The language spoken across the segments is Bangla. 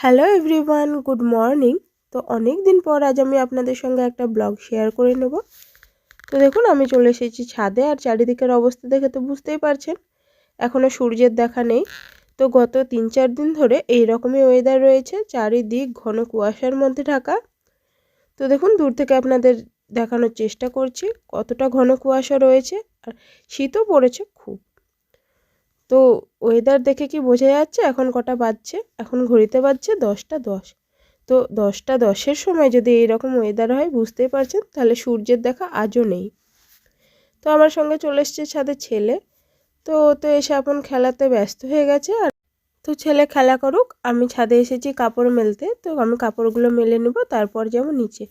হ্যালো এভরিওয়ান গুড মর্নিং তো অনেক দিন পর আজ আমি আপনাদের সঙ্গে একটা ব্লগ শেয়ার করে নেব। তো দেখুন, আমি চলে এসেছি ছাদে আর চারিদিকের অবস্থা দেখে তো বুঝতেই পারছেন এখনও সূর্যের দেখা নেই। তো গত তিন চার দিন ধরে এই রকমই ওয়েদার রয়েছে, চারিদিক ঘন কুয়াশার মধ্যে ঢাকা। তো দেখুন, দূর থেকে আপনাদের দেখানোর চেষ্টা করছি, কতটা ঘন কুয়াশা রয়েছে আর শীতও পড়েছে খুব। তো ওয়েদার দেখে কি বোঝা যাচ্ছে? এখন কটা বাজছে? এখন ঘড়িতে বাজছে দশটা দশ। তো দশটা দশের সময় যদি এইরকম ওয়েদার হয়, বুঝতেই পারছেন, তাহলে সূর্যের দেখা আজও নেই। তো আমার সঙ্গে চলে এসছে ছাদে ছেলে। তো তো এসে আপন খেলাতে ব্যস্ত হয়ে গেছে আর তো ছেলে খেলা করুক, আমি ছাদে এসেছি কাপড় মেলতে। তো আমি কাপড়গুলো মেলে নেব, তারপর যেমন নিচে।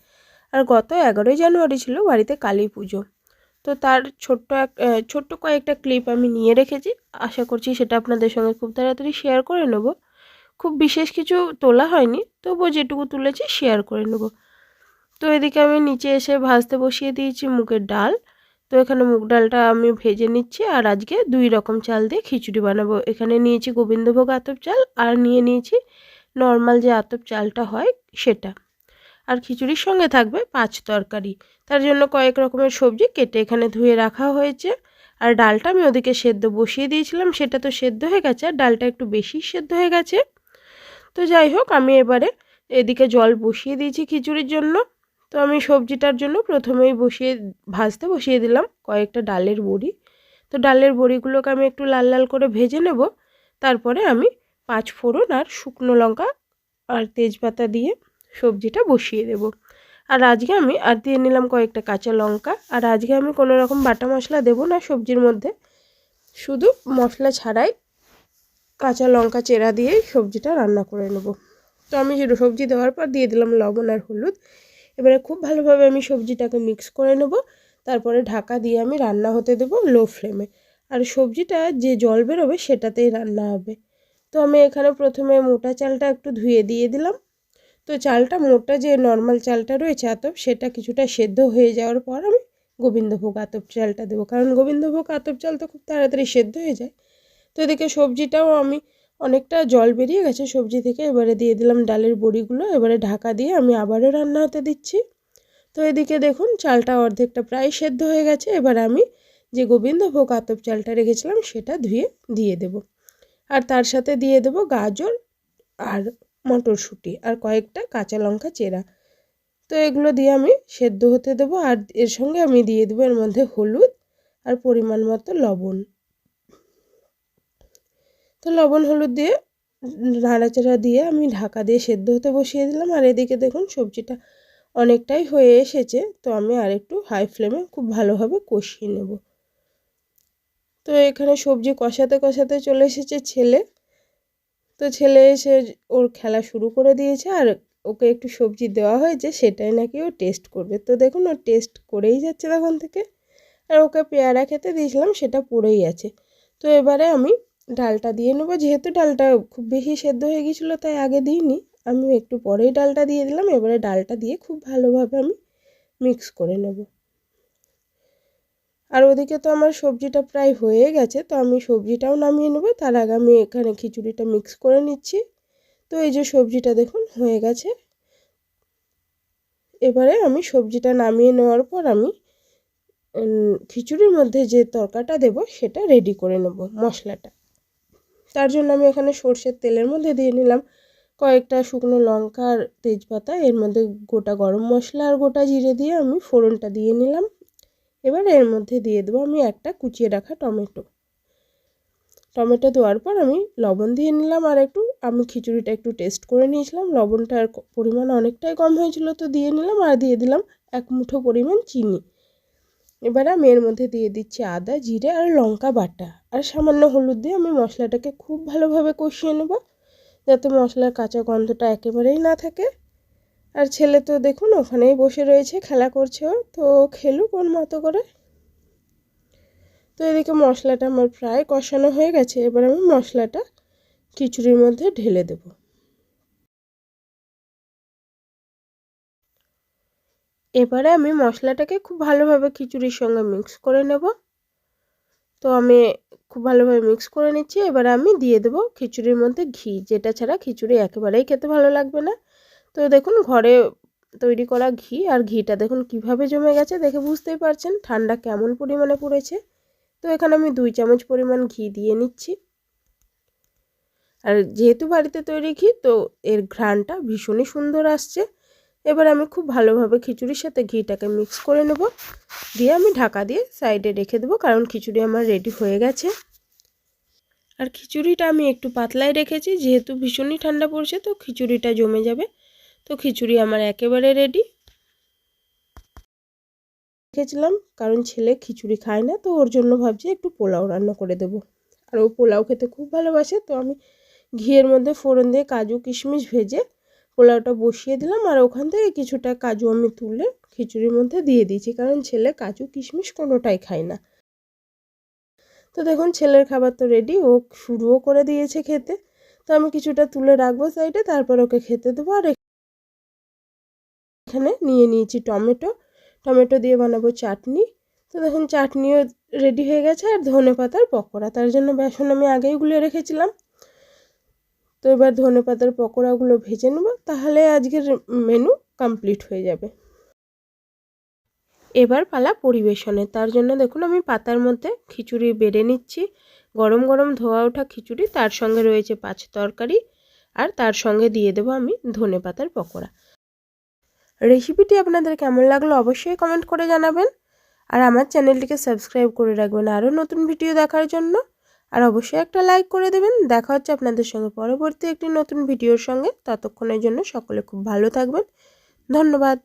আর গত এগারোই জানুয়ারি ছিল বাড়িতে কালী পুজো। তো তার ছোট্ট এক ছোট্ট কয়েকটা ক্লিপ আমি নিয়ে রেখেছি। আশা করছি সেটা আপনাদের সঙ্গে খুব তাড়াতাড়ি শেয়ার করে নেব। খুব বিশেষ কিছু তোলা হয়নি, তবুও যেটুকু তুলেছি শেয়ার করে নেব। তো এদিকে আমি নিচে এসে ভাজতে বসিয়ে দিয়েছি মুগের ডাল। তো এখানে মুগ ডালটা আমি ভেজে নিচ্ছি আর আজকে দুই রকম চাল দিয়ে খিচুড়ি বানাবো। এখানে নিয়েছি গোবিন্দভোগ আতপ চাল আর নিয়ে নিয়েছি নর্মাল যে আতপ চালটা হয় সেটা। আর খিচুড়ির সঙ্গে থাকবে পাঁচ তরকারি। তার জন্য কয়েক রকমের সবজি কেটে এখানে ধুয়ে রাখা হয়েছে। আর ডালটা আমি ওদিকে সেদ্ধ বসিয়ে দিয়েছিলাম, সেটা তো সেদ্ধ হয়ে গেছে, আর ডালটা একটু বেশি সেদ্ধ হয়ে গেছে। তো যাই হোক, আমি এবারে এদিকে জল বসিয়ে দিয়েছি খিচুড়ির জন্য। তো আমি সবজিটার জন্য প্রথমেই বসিয়ে, ভাজতে বসিয়ে দিলাম কয়েকটা ডালের বড়ি। তো ডালের বড়িগুলোকে আমি একটু লাল লাল করে ভেজে নেব। তারপরে আমি পাঁচ ফোড়ন আর শুকনো লঙ্কা আর তেজপাতা দিয়ে সবজিটা বসিয়ে দেব। আর আজকে আমি, আর দিয়ে নিলাম কয়েকটা কাঁচা লঙ্কা। আর আজকে আমি কোনো রকম বাটা মশলা দেব না সবজির মধ্যে। শুধু মশলা ছাড়াই কাঁচা লঙ্কা চেরা দিয়েই সবজিটা রান্না করে নেব। তো আমি সবজি দেওয়ার পর দিয়ে দিলাম লবণ আর হলুদ। এবারে খুব ভালোভাবে আমি সবজিটাকে মিক্স করে নেব। তারপরে ঢাকা দিয়ে আমি রান্না হতে দেবো লো ফ্লেমে। আর সবজিটা যে জল বেরোবে সেটাতেই রান্না হবে। তো আমি এখানে প্রথমে মোটা চালটা একটু ধুয়ে দিয়ে দিলাম। তো চালটা মোটা যে নর্মাল চালটা রয়েছে আতপ, সেটা কিছুটা সেদ্ধ হয়ে যাওয়ার পর আমি গোবিন্দভোগ আতপ চালটা দেবো। কারণ গোবিন্দভোগ আতপ চাল তো খুব তাড়াতাড়ি সেদ্ধ হয়ে যায়। তো এদিকে সবজিটাও আমি অনেকটা জল বেরিয়ে গেছে, সবজি থেকে এবারে দিয়ে দিলাম ডালের বড়িগুলো, এবারে ঢাকা দিয়ে আমি আবারও রান্না হতে দিচ্ছি। তো এদিকে দেখুন চালটা অর্ধেকটা প্রায় সেদ্ধ হয়ে গেছে, এবার আমি যে গোবিন্দভোগ আতপ চালটা রেখেছিলাম, সেটা ধুয়ে দিয়ে দেব। আর তার সাথে দিয়ে দেব গাজর আর মটরশুঁটি আর কয়েকটা কাঁচা লঙ্কা চেরা। তো এগুলো দিয়ে আমি সেদ্ধ হতে দেবো আর এর সঙ্গে আমি দিয়ে দেবো এর মধ্যে হলুদ আর পরিমাণ মতো লবণ। তো লবণ হলুদ দিয়ে নাড়াচাড়া দিয়ে আমি ঢাকা দিয়ে সেদ্ধ হতে বসিয়ে দিলাম। আর এদিকে দেখুন সবজিটা অনেকটাই হয়ে এসেছে। তো আমি আর একটু হাই ফ্লেমে খুব ভালোভাবে কষিয়ে নেব। তো এখানে সবজি কষাতে কষাতে চলে এসেছে ছেলে। তো ছেলে এসে ওর খেলা শুরু করে দিয়েছে আর ওকে একটু সবজি দেওয়া হয়েছে, সেটাই নাকি ও টেস্ট করবে। তো দেখুন ও টেস্ট করেই যাচ্ছে তখন থেকে। আর ওকে পেয়ারা খেতে দিয়েছিলাম, সেটা পড়েই আছে। তো এবারে আমি ডালটা দিয়ে নেব। যেহেতু ডালটা খুব বেশি সেদ্ধ হয়ে গিয়েছিল, তাই আগে দিইনি। আমি একটু পরেই ডালটা দিয়ে দিলাম। এবারে ডালটা দিয়ে খুব ভালোভাবে আমি মিক্স করে নেব। আর ওদিকে তো আমার সবজিটা প্রায় হয়ে গেছে, তো আমি সবজিটাও নামিয়ে নেব। তার আগে আমি এখানে খিচুড়িটা মিক্স করে নিচ্ছি। তো এই যে সবজিটা দেখুন, হয়ে গেছে। এবারে আমি সবজিটা নামিয়ে নেওয়ার পর আমি খিচুড়ির মধ্যে যে তরকাটা দেব, সেটা রেডি করে নেব মশলাটা। তার জন্য আমি এখানে সর্ষের তেলের মধ্যে দিয়ে নিলাম কয়েকটা শুকনো লঙ্কা আর তেজপাতা। এর মধ্যে গোটা গরম মশলা আর গোটা জিরে দিয়ে আমি ফোড়নটা দিয়ে নিলাম। এবার এর মধ্যে দিয়ে দেবো আমি একটা কুচিয়ে রাখা টমেটো। টমেটো দেওয়ার পর আমি লবণ দিয়ে নিলাম আর একটু, আমি খিচুড়িটা একটু টেস্ট করে নিয়েছিলাম। লবণটার পরিমাণ অনেকটাই কম হয়েছিল তো দিয়ে নিলাম আর দিয়ে দিলাম এক মুঠো পরিমাণ চিনি। এবার আমি এর মধ্যে দিয়ে দিচ্ছি আদা, জিরে আর লঙ্কা বাটা। আর সামান্য হলুদ দিয়ে আমি মশলাটাকে খুব ভালোভাবে কষিয়ে নেব, যাতে মশলার কাঁচা গন্ধটা একেবারেই না থাকে। আর ছেলে তো দেখুন, ওখানেই বসে রয়েছে, খেলা করছে ও। তো খেলুক ওর মতো করে। তো এদিকে মশলাটা আমার প্রায় কষানো হয়ে গেছে, এবার আমি মশলাটা খিচুড়ির মধ্যে ঢেলে দেব। এবারে আমি মশলাটাকে খুব ভালোভাবে খিচুড়ির সঙ্গে মিক্স করে নেব। তো আমি খুব ভালোভাবে মিক্স করে নিচ্ছি, এবারে আমি দিয়ে দেবো খিচুড়ির মধ্যে ঘি, যেটা ছাড়া খিচুড়ি একেবারেই খেতে ভালো লাগবে না। তো দেখুন ঘরে তৈরি করা ঘি আর ঘিটা দেখুন কীভাবে জমে গেছে দেখে বুঝতেই পারছেন ঠান্ডা কেমন পরিমাণে পড়েছে। তো এখানে আমি দুই চামচ পরিমাণ ঘি দিয়ে নিচ্ছি। আর যেহেতু বাড়িতে তৈরি ঘি তো এর ঘ্রাণটা ভীষণই সুন্দর আসছে। এবার আমি খুব ভালোভাবে খিচুড়ির সাথে ঘিটাকে মিক্স করে নেব। দিয়ে আমি ঢাকা দিয়ে সাইডে রেখে দেবো কারণ খিচুড়ি আমার রেডি হয়ে গেছে। আর খিচুড়িটা আমি একটু পাতলাই রেখেছি যেহেতু ভীষণই ঠান্ডা পড়ছে তো খিচুড়িটা জমে যাবে। তো খিচুড়ি আমার একেবারে রেডি রেখেছিলাম কারণ ছেলে খিচুড়ি খায় না, তো ওর জন্য ভাবছি একটু পোলাও রান্না করে দেবো। আর ও পোলাও খেতে খুব ভালোবাসে, তো আমি ঘিয়ের মধ্যে ফোড়ন দিয়ে কাজু কিশমিশ ভেজে পোলাওটা বসিয়ে দিলাম, আর ওখান থেকে কিছুটা কাজু আমি তুলে খিচুড়ির মধ্যে দিয়ে দিয়েছি, কারণ ছেলে কাজু কিশমিশ কোনোটাই খায় না। তো দেখুন, ছেলের খাবার তো রেডি ও শুরুও করে দিয়েছে খেতে। তো আমি কিছুটা তুলে রাখব সাইডে তারপর ওকে খেতে দেবো, আর এখানে নিয়ে নিয়েছি টমেটো। টমেটো দিয়ে বানাবো চাটনি। তো দেখুন, চাটনিও রেডি হয়ে গেছে আর ধনে পাতার পকোড়া। তার জন্য বেসন আমি আগেই গুলিয়ে রেখেছিলাম। তো এবার ধনে পাতার পকোড়াগুলো ভেজে নেব। তাহলে আজকের মেনু কমপ্লিট হয়ে যাবে। এবার পালা পরিবেশনে। তার জন্য দেখুন, আমি পাতার মধ্যে খিচুড়ি বেড়ে নিচ্ছি। গরম গরম ধোয়া ওঠা খিচুড়ি, তার সঙ্গে রয়েছে পাঁচ তরকারি। আর তার সঙ্গে দিয়ে দেবো আমি ধনে পাতার পকোড়া। রেসিপিটি আপনাদের কেমন লাগল অবশ্যই কমেন্ট করে জানাবেন। আর আমার চ্যানেলটিকে সাবস্ক্রাইব করে রাখবেন আরও নতুন ভিডিও দেখার জন্য। আর অবশ্যই একটা লাইক করে দেবেন। দেখা হচ্ছে আপনাদের সঙ্গে পরবর্তী একটি নতুন ভিডিওর সঙ্গে। ততক্ষণের জন্য সকলে খুব ভালো থাকবেন। ধন্যবাদ।